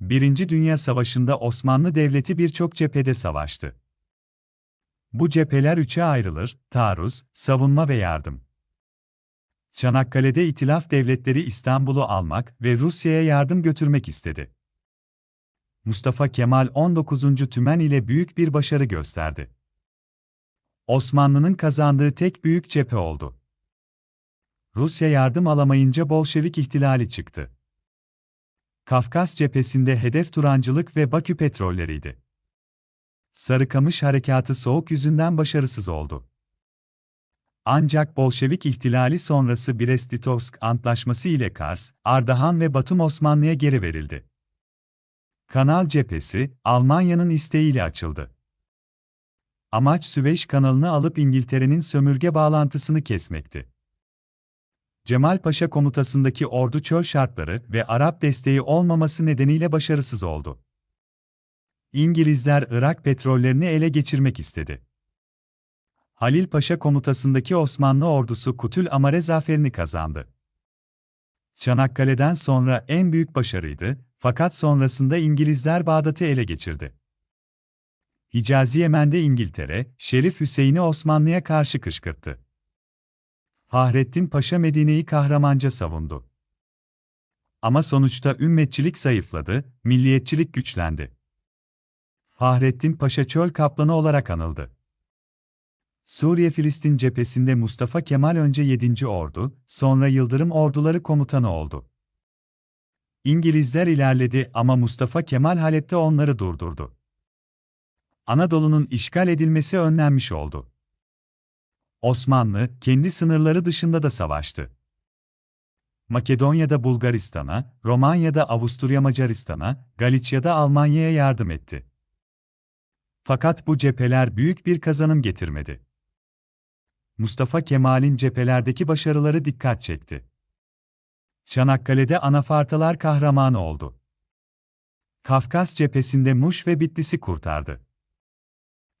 Birinci Dünya Savaşı'nda Osmanlı Devleti birçok cephede savaştı. Bu cepheler üçe ayrılır, taarruz, savunma ve yardım. Çanakkale'de İtilaf Devletleri İstanbul'u almak ve Rusya'ya yardım götürmek istedi. Mustafa Kemal 19. Tümen ile büyük bir başarı gösterdi. Osmanlı'nın kazandığı tek büyük cephe oldu. Rusya yardım alamayınca Bolşevik ihtilali çıktı. Kafkas cephesinde hedef Turancılık ve Bakü petrolleriydi. Sarıkamış harekatı soğuk yüzünden başarısız oldu. Ancak Bolşevik ihtilali sonrası Brest-Litovsk Antlaşması ile Kars, Ardahan ve Batum Osmanlı'ya geri verildi. Kanal cephesi, Almanya'nın isteğiyle açıldı. Amaç Süveyş kanalını alıp İngiltere'nin sömürge bağlantısını kesmekti. Cemal Paşa komutasındaki ordu çöl şartları ve Arap desteği olmaması nedeniyle başarısız oldu. İngilizler Irak petrollerini ele geçirmek istedi. Halil Paşa komutasındaki Osmanlı ordusu Kutül Amare zaferini kazandı. Çanakkale'den sonra en büyük başarıydı, fakat sonrasında İngilizler Bağdat'ı ele geçirdi. Hicazi Yemen'de İngiltere, Şerif Hüseyin'i Osmanlı'ya karşı kışkırttı. Fahrettin Paşa Medine'yi kahramanca savundu. Ama sonuçta ümmetçilik zayıfladı, milliyetçilik güçlendi. Fahrettin Paşa çöl kaplanı olarak anıldı. Suriye-Filistin cephesinde Mustafa Kemal önce 7. Ordu, sonra Yıldırım Orduları komutanı oldu. İngilizler ilerledi ama Mustafa Kemal Halep'te onları durdurdu. Anadolu'nun işgal edilmesi önlenmiş oldu. Osmanlı, kendi sınırları dışında da savaştı. Makedonya'da Bulgaristan'a, Romanya'da Avusturya Macaristan'a, Galicia'da Almanya'ya yardım etti. Fakat bu cepheler büyük bir kazanım getirmedi. Mustafa Kemal'in cephelerdeki başarıları dikkat çekti. Çanakkale'de Anafartalar kahramanı oldu. Kafkas cephesinde Muş ve Bitlis'i kurtardı.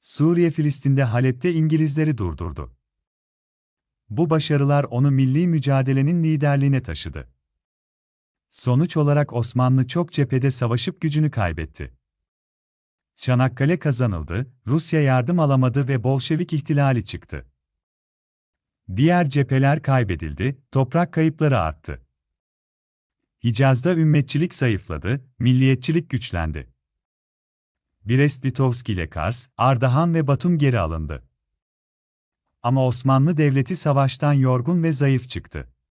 Suriye-Filistin'de Halep'te İngilizleri durdurdu. Bu başarılar onu milli mücadelenin liderliğine taşıdı. Sonuç olarak Osmanlı çok cephede savaşıp gücünü kaybetti. Çanakkale kazanıldı, Rusya yardım alamadı ve Bolşevik ihtilali çıktı. Diğer cepheler kaybedildi, toprak kayıpları arttı. Hicaz'da ümmetçilik zayıfladı, milliyetçilik güçlendi. Brest-Litovsk ile Kars, Ardahan ve Batum geri alındı. Ama Osmanlı Devleti savaştan yorgun ve zayıf çıktı.